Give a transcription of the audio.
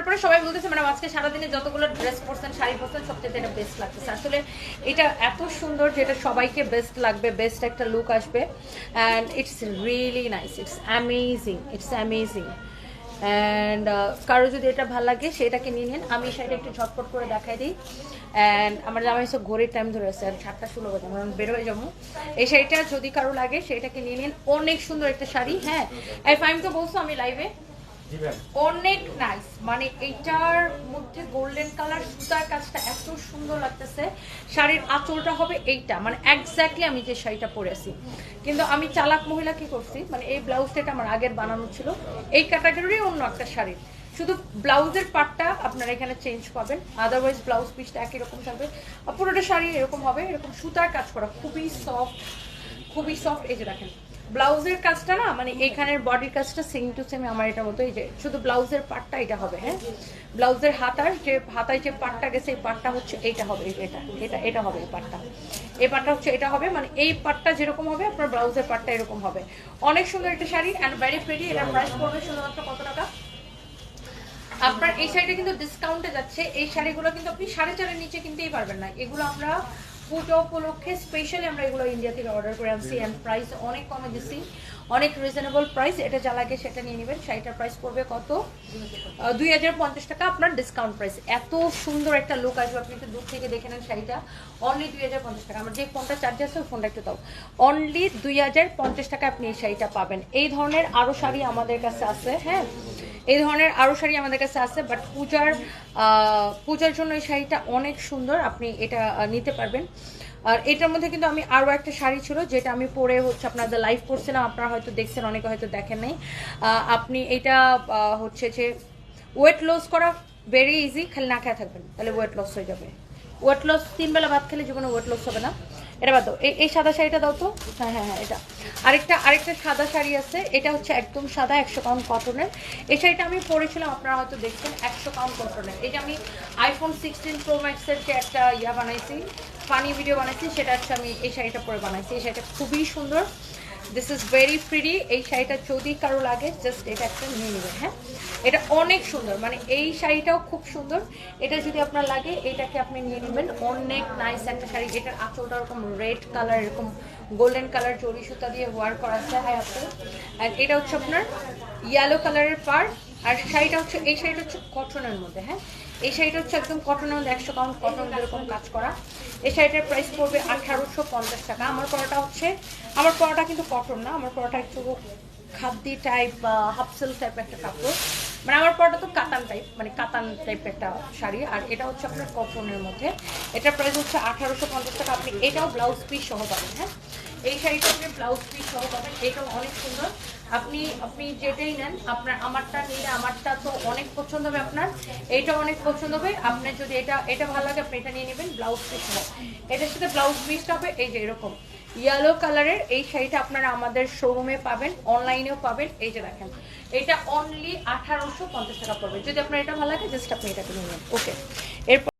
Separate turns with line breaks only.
পরার পরে সবাই বলতেছে মানে আজকে সারাদিনে যতগুলো ড্রেস পরছেন, শাড়ি পরছেন সবচেয়ে এটা বেস্ট লাগতেছে আসলে এটা এত সুন্দর যেটা সবাইকে বেস্ট লাগবে বেস্ট একটা লুক আসবে। And it's really nice it's amazing it's amazing and কারও যদি এটা ভালো লাগে, সেটাকে নিয়ে নিন। আমি শাড়িটা একটু ঝটপট করে দেখাই দিই। অ্যান্ড আমার জামাই সব ঘড়ির টাইম ধরে আছে। সাতটা ষোলো বাজে আমরা বের হয়ে যাব। এই শাড়িটা যদি কারও লাগে, সেটাকে নিয়ে নিন। অনেক সুন্দর একটা শাড়ি হ্যাঁ। এই ফাইম তো বলছো আমি লাইভে অনেক নাইস মানে এইটার মধ্যে গোল্ডেন কালার সুতার কাজটা এত সুন্দর লাগতেছে। শাড়ির আঁচলটা হবে এইটা। মানে এক্স্যাক্টলি আমি যে শাড়িটা পরেছি কিন্তু আমি চালাক মহিলা কি করছি? মানে এই ব্লাউজটা এটা আমার আগের বানানো ছিল। এই ক্যাটাগরি অন্য একটা শাড়ি। শুধু ব্লাউজের পার্টটা আপনারা এখানে চেঞ্জ পাবেন। আদারওয়াইজ ব্লাউজ পিসটা একই রকম থাকবে। পুরোটা শাড়ি এরকম হবে। এরকম সুতার কাজ করা। খুবই সফট খুবই সফট এই যে দেখেন। ব্লাউজের কাজটা না মানে এখানের বডির কাজটা সেম টু সেম আমার এটা মতো, এই যে শুধু ব্লাউজের পার্টটা এটা হবে হ্যাঁ? ব্লাউজের হাতার যে, হাতায় যে পার্টটা গেছে, এই পার্টটা হচ্ছে এইটা হবে এটা এটা এটা হবে এই পার্টটা এই পার্টটা হচ্ছে, এটা হবে মানে এই পার্টটা যেরকম হবে, আপনার ব্লাউজের পার্টটা এরকম হবে। অনেক সুন্দর একটা শাড়ি অ্যান্ড ভেরি প্রেটি এটার প্রাইস পড়বে শুধুমাত্র কত টাকা? আপনার এই শাড়িটা কিন্তু ডিসকাউন্টে যাচ্ছে, এই শাড়িগুলো কিন্তু আপনি সাড়ে চারের নিচে কিনতেই পারবেন না। এগুলো আমরা পুজো উপলক্ষে স্পেশালি আমরা এগুলো ইন্ডিয়া থেকে অর্ডার করে আনছি অ্যান্ড প্রাইস অনেক কমে দিচ্ছি অনেক রিজনেবল প্রাইস এটা যা লাগে সেটা নিয়ে নেবেন। শাড়িটার প্রাইস পড়বে কত? দুই হাজার পঞ্চাশ টাকা আপনার ডিসকাউন্ট প্রাইস এত সুন্দর একটা লুক আসবে। আপনি একটু দূর থেকে দেখে নেন শাড়িটা। অনলি দুই হাজার পঞ্চাশ টাকা। আমার যে ফোনটা চার্জ আছে, ওই ফোনটা একটু দাও। অনলি দুই হাজার পঞ্চাশ টাকা আপনি এই শাড়িটা পাবেন। এই ধরনের আরও শাড়ি আমাদের কাছে আছে হ্যাঁ? এই ধরনের আরও শাড়ি আমাদের কাছে আছে বাট পূজার পূজার জন্য এই শাড়িটা অনেক সুন্দর, আপনি এটা নিতে পারবেন। আর এটার মধ্যে কিন্তু আমি আরও একটা শাড়ি ছিল, যেটা আমি পরে হচ্ছে আপনাদের লাইভ করছিলাম, আপনারা হয়তো দেখছেন, অনেকে হয়তো দেখেন নাই। আপনি এটা হচ্ছে যে ওয়েট লস করা ভেরি ইজি খালি না খেয়ে থাকবেন, তাহলে ওয়েট লস হয়ে যাবে। ওয়েট লস তিন বেলা ভাত খেলে জীবনে ওয়েট লস হবে না। এটা বাদ দাও। এই সাদা শাড়িটা দাও তো। হ্যাঁ হ্যাঁ হ্যাঁ এটা। আরেকটা আরেকটা সাদা শাড়ি আছে। এটা হচ্ছে একদম সাদা একশো পাউন্ড কটনের এই শাড়িটা আমি পরেছিলাম, আপনারা হয়তো দেখছেন, একশো পাউন্ড কটনের এই যে আমি আইফোন সিক্সটিন প্রো ম্যাক্সের যে একটা ইয়া বানাইছি ফানি ভিডিও বানাইছি, সেটা হচ্ছে আমি এই শাড়িটা পরে বানাইছি। এই শাড়িটা খুবই সুন্দর। দিস ইজ ভেরি প্রিটি এই শাড়িটা যদি কারও লাগে জাস্ট এটা একটা নিয়ে নেবেন হ্যাঁ? এটা অনেক সুন্দর। মানে এই শাড়িটাও খুব সুন্দর। এটা যদি আপনার লাগে, এটাকে আপনি নিয়ে নেবেন। অনেক নাইস একটা শাড়ি। এটার আঁচলটা ওরকম রেড কালার এরকম গোল্ডেন কালার জরি সুতা দিয়ে ওয়ার করা আছে, হাই আপনি। অ্যান্ড এটা হচ্ছে আপনার ইয়েলো কালারের পার্ট আর শাড়িটা হচ্ছে, এই শাড়িটা হচ্ছে কটনের মধ্যে হ্যাঁ? এই শাড়িটা হচ্ছে একদম কটনের মধ্যে, একশো কাউন্ট কটন যেরকম কাজ করা। এই শাড়িটার প্রাইস পড়বে আঠারোশো পঞ্চাশ টাকা। আমার পরোটা হচ্ছে, আমার পরোটা কিন্তু কটন না, আমার পরোটা একটু খাদ্দি টাইপ বা হাফসেল টাইপ একটা কাপড়। মানে আমার পরোটা তো কাতান টাইপ মানে কাতান টাইপ একটা শাড়ি, আর এটা হচ্ছে আপনার কটনের মধ্যে। এটার প্রাইস হচ্ছে আঠারোশো পঞ্চাশ টাকা, আপনি এটাও ব্লাউজ পিস সহ পাবেন হ্যাঁ? এই শাড়িটা আপনি ব্লাউজ পিস সহ পাবেন, এটাও অনেক সুন্দর। আপনি আপনি যেটাই নেন, আপনার, আমারটা নিলে আমারটা তো অনেক পছন্দ হবে আপনার এইটা অনেক পছন্দ হবে। আপনার যদি এটা এটা ভালো লাগে, আপনি এটা নিয়ে নেবেন ব্লাউজ পিস সহ। এটার সাথে ব্লাউজ পিসটা হবে, এই যে এরকম। ইয়েলো কালারের এই শাড়িটা আপনারা আমাদের শোরুমে পাবেন অনলাইনেও পাবেন। এই যে দেখেন, এটা অনলি আঠারোশো পঞ্চাশ টাকা পড়বে। যদি আপনার এটা ভালো লাগে জাস্ট আপনি এটাকে নিয়ে নেন। ওকে এরপর